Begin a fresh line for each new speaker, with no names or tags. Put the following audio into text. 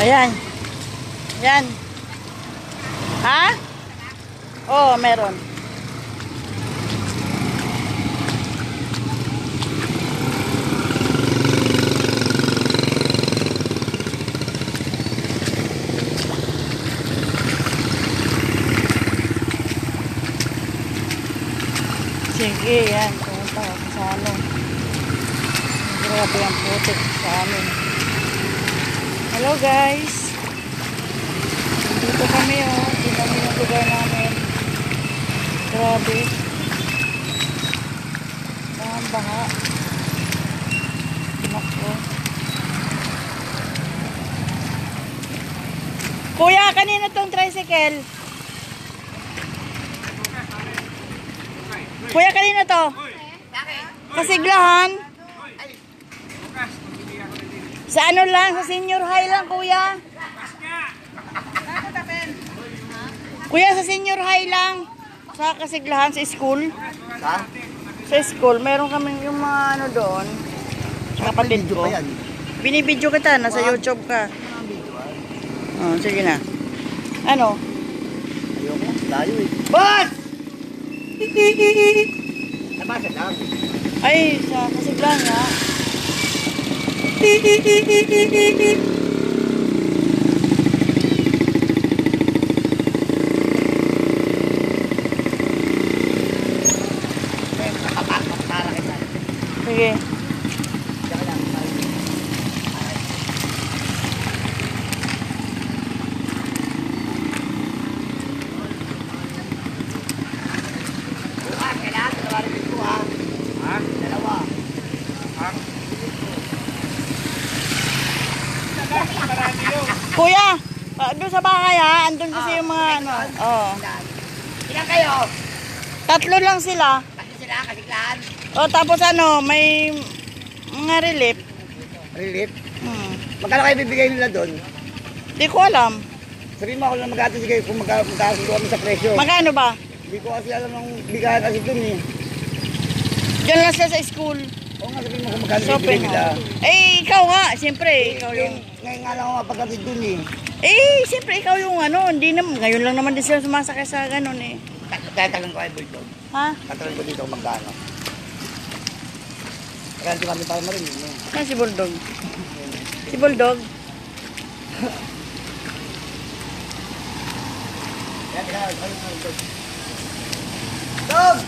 Ayan. Yan. Ha? Oo, meron. Sige, yan. Pumunta ako sa ano. Grabe ang putik sa amin. Hello guys. Dito kami oh. Dito kami yung lugar namin. Grabe. Ang baha. Nako. Kuya, kanina tong tricycle? Kuya, kanina to? Kasiglahan? Sa ano lang, sa senior high lang, kuya. Kuya, sa senior high lang. Sa kasiglahan, sa school.
Ha?
Sa school, meron kami yung mga ano doon. Kapatid ko. Binibidyo kita, nasa YouTube ka. Oh, sige na. Ano?
Ayoko. Layo eh.
Boss!
Lang.
Ay, sa kasiglahan nga. Sige.
Diyan lang. Bukas, kailangan dalawa rin ko ha. Ha? Dalawa.
Kuya, ah, doon sa bahay ha, andun kasi yung mga ano. Oh.
Ilan kayo?
Tatlo lang sila.
Kasi sila, kasiglaan.
O tapos ano, may mga relief.
Relief.
Hmm.
Magkano kayo bibigay nila doon?
Di ko alam.
Sabihin mo ako lang mag-atos kayo kung magka- magkakasundo kami sa presyo.
Magkano ba?
Hindi ko kasi alam ng bigayan kasi doon eh.
Diyan lang sila sa school.
Oo nga, sabihin mo kung magkano bibigay nila.
Eh, ikaw nga. Siyempre, ikaw
Yung,
yung...
ngayon nga lang ako mapagkatid doon eh.
Eh, siyempre, ikaw yung ano. Hindi naman. Ngayon lang naman din sila sumasakay sa ganun eh.
Tatagan ko kay Bulldog.
Ha?
Tatagan ko dito kung magkano. Kaya hindi kami para marinig mo.
Saan si Bulldog? Si
Bulldog. Dog!